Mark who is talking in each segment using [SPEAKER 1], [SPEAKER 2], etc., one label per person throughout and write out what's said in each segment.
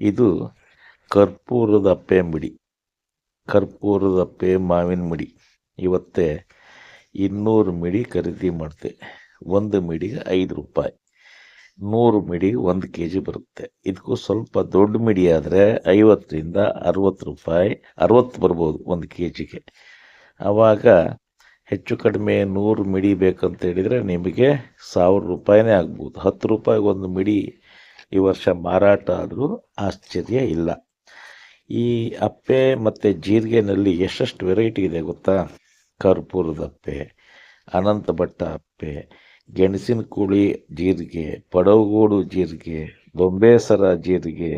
[SPEAKER 1] ಇದು ಕರ್ಪೂರದ ಅಪ್ಪೆ ಮಿಡಿ ಕರ್ಪೂರದ ಅಪ್ಪೆ ಮಾವಿನ ಮಿಡಿ. ಇವತ್ತೇ ಇನ್ನೂರು ಮಿಡಿ ಖರೀದಿ ಮಾಡ್ತೆ. ಒಂದು ಮಿಡಿಗೆ ಐದು ರೂಪಾಯಿ. ನೂರು ಮಿಡಿ ಒಂದು ಕೆ ಜಿ ಬರುತ್ತೆ. ಇದಕ್ಕೂ ಸ್ವಲ್ಪ ದೊಡ್ಡ ಮಿಡಿ ಆದರೆ ಐವತ್ತರಿಂದ ಅರವತ್ತು ರೂಪಾಯಿ, ಅರವತ್ತು ಬರ್ಬೋದು ಒಂದು ಕೆ ಜಿಗೆ ಆವಾಗ ಹೆಚ್ಚು ಕಡಿಮೆ ನೂರು ಮಿಡಿ ಬೇಕಂತ ಹೇಳಿದರೆ ನಿಮಗೆ ಸಾವಿರ ರೂಪಾಯಿನೇ ಆಗ್ಬೋದು. ಹತ್ತು ರೂಪಾಯಿಗೆ ಒಂದು ಮಿಡಿ ಈ ವರ್ಷ ಮಾರಾಟ ಆದರೂ ಆಶ್ಚರ್ಯ ಇಲ್ಲ. ಈ ಅಪ್ಪೆ ಮತ್ತು ಜೀರಿಗೆನಲ್ಲಿ ಎಷ್ಟೆಷ್ಟು ವೆರೈಟಿ ಇದೆ ಗೊತ್ತಾ? ಕರ್ಪೂರದ ಅಪ್ಪೆ ಅನಂತ ಭಟ್ಟ ಅಪ್ಪೆ, ಗೆಣಸಿನ ಕುಳಿ ಜೀರಿಗೆ, ಪಡವಗೋಡು ಜೀರಿಗೆ, ಬೊಂಬೇಸರ ಜೀರಿಗೆ,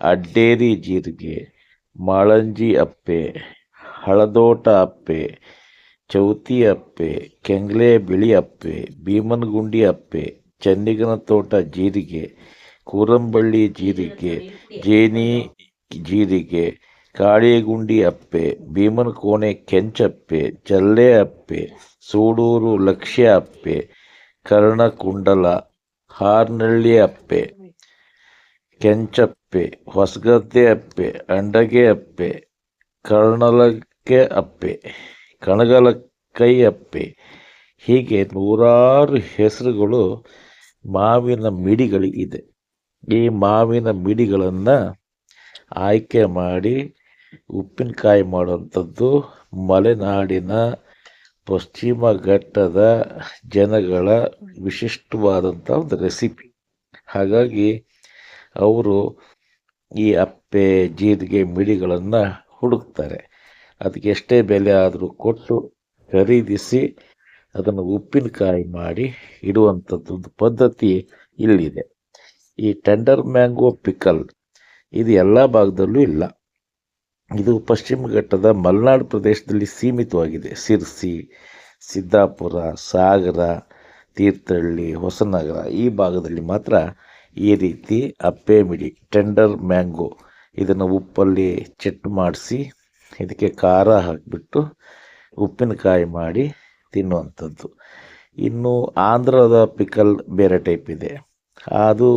[SPEAKER 1] ಅಡ್ಡೇರಿ ಜೀರಿಗೆ, ಮಾಳಂಜಿ ಅಪ್ಪೆ, ಹಳದೋಟ ಅಪ್ಪೆ, ಚೌತಿ ಅಪ್ಪೆ ಕೆಂಗ್ಲೆ ಬಿಳಿ ಅಪ್ಪೆ, ಭೀಮನಗುಂಡಿ ಅಪ್ಪೆ ಚನ್ನಿಗನ ತೋಟ ಜೀರಿಗೆ ಕೂರಂಬಳ್ಳಿ ಜೀರಿಗೆ, ಜೇನಿ ಜೀರಿಗೆ, ಕಾಳಿಗುಂಡಿ ಅಪ್ಪೆ, ಭೀಮನ ಕೋಣೆ ಕೆಂಚಪ್ಪೆ ಜಲ್ಲೆ ಅಪ್ಪೆ, ಸೂಡೂರು ಲಕ್ಷ್ಯ ಅಪ್ಪೆ, ಕರ್ಣಕುಂಡಲ, ಹಾರ್ನಳ್ಳಿ ಅಪ್ಪೆ, ಕೆಂಚಪ್ಪೆ, ಹೊಸಗದ್ದೆ ಅಪ್ಪೆ, ಅಂಡಗೆ ಅಪ್ಪೆ ಕರ್ಣಲಕ್ಕೆ ಅಪ್ಪೆ ಕಣಗಲಕೈ ಅಪ್ಪೆ. ಹೀಗೆ ನೂರಾರು ಹೆಸರುಗಳು ಮಾವಿನ ಮಿಡಿಗಳಿಗಿದೆ. ಈ ಮಾವಿನ ಮಿಡಿಗಳನ್ನು ಆಯ್ಕೆ ಮಾಡಿ ಉಪ್ಪಿನಕಾಯಿ ಮಾಡುವಂಥದ್ದು ಮಲೆನಾಡಿನ ಪಶ್ಚಿಮ ಘಟ್ಟದ ಜನಗಳ ವಿಶಿಷ್ಟವಾದಂಥ ಒಂದು ರೆಸಿಪಿ. ಹಾಗಾಗಿ ಅವರು ಈ ಅಪ್ಪೆ, ಜೀರಿಗೆ ಮಿಡಿಗಳನ್ನು ಹುಡುಕ್ತಾರೆ. ಅದಕ್ಕೆ ಎಷ್ಟೇ ಬೆಲೆ ಆದರೂ ಕೊಟ್ಟು ಖರೀದಿಸಿ ಅದನ್ನು ಉಪ್ಪಿನಕಾಯಿ ಮಾಡಿ ಇಡುವಂಥದ್ದು ಒಂದು ಪದ್ಧತಿ ಇಲ್ಲಿದೆ. ಈ ಟೆಂಡರ್ ಮ್ಯಾಂಗೋ ಪಿಕಲ್ ಇದು ಎಲ್ಲ ಭಾಗದಲ್ಲೂ ಇಲ್ಲ. ಇದು ಪಶ್ಚಿಮ ಘಟ್ಟದ ಮಲೆನಾಡು ಪ್ರದೇಶದಲ್ಲಿ ಸೀಮಿತವಾಗಿದೆ. ಸಿರ್ಸಿ ಸಿದ್ದಾಪುರ, ಸಾಗರ, ತೀರ್ಥಹಳ್ಳಿ, ಹೊಸನಗರ ಈ ಭಾಗದಲ್ಲಿ ಮಾತ್ರ ಈ ರೀತಿ ಅಪ್ಪೆ ಮಿಡಿ ಟೆಂಡರ್ ಮ್ಯಾಂಗೋ ಇದನ್ನು ಉಪ್ಪಲ್ಲಿ ಚಟ್ ಮಾಡಿಸಿ ಇದಕ್ಕೆ ಖಾರ ಹಾಕಿಬಿಟ್ಟು ಉಪ್ಪಿನಕಾಯಿ ಮಾಡಿ ತಿನ್ನುವಂಥದ್ದು. ಇನ್ನು ಆಂಧ್ರದ ಪಿಕಲ್ ಬೇರೆ ಟೈಪ್ ಇದೆ. ಅದು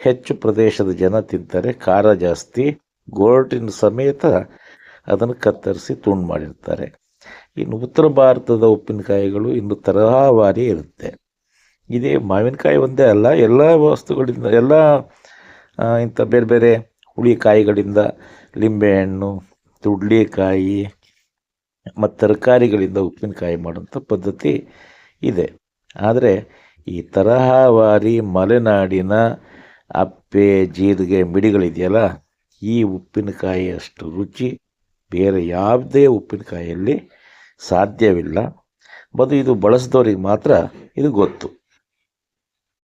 [SPEAKER 1] ಹೆಚ್ಚು ಪ್ರದೇಶದ ಜನ ತಿಂತಾರೆ, ಖಾರ ಜಾಸ್ತಿ ಗೋರ್ಟಿನ ಸಮೇತ ಅದನ್ನು ಕತ್ತರಿಸಿ ತುಂಡು ಮಾಡಿರ್ತಾರೆ. ಇನ್ನು ಉತ್ತರ ಭಾರತದ ಉಪ್ಪಿನಕಾಯಿಗಳು ಇನ್ನು ತರಹವಾರಿ ಇರುತ್ತೆ. ಇದೇ ಮಾವಿನಕಾಯಿ ಒಂದೇ ಅಲ್ಲ, ಎಲ್ಲ ವಸ್ತುಗಳಿಂದ, ಎಲ್ಲ ಇಂಥ ಬೇರೆ ಬೇರೆ ಹುಳಿಕಾಯಿಗಳಿಂದ ಲಿಂಬೆಹಣ್ಣು ತುಡ್ಲಿಕಾಯಿ ಮತ್ತು ತರಕಾರಿಗಳಿಂದ ಉಪ್ಪಿನಕಾಯಿ ಮಾಡುವಂಥ ಪದ್ಧತಿ ಇದೆ. ಆದರೆ ಈ ತರಹವಾರಿ ಮಲೆನಾಡಿನ ಅಪ್ಪೆ, ಜೀರಿಗೆ, ಮಿಡಿಗಳಿದೆಯಲ್ಲ, ಈ ಉಪ್ಪಿನಕಾಯಿ ಅಷ್ಟು ರುಚಿ, ಬೇರೆ ಯಾವುದೇ ಉಪ್ಪಿನಕಾಯಿಯಲ್ಲಿ ಸಾಧ್ಯವಿಲ್ಲ. ಮತ್ತು ಇದು ಬಳಸಿದವ್ರಿಗೆ ಮಾತ್ರ ಇದು ಗೊತ್ತು.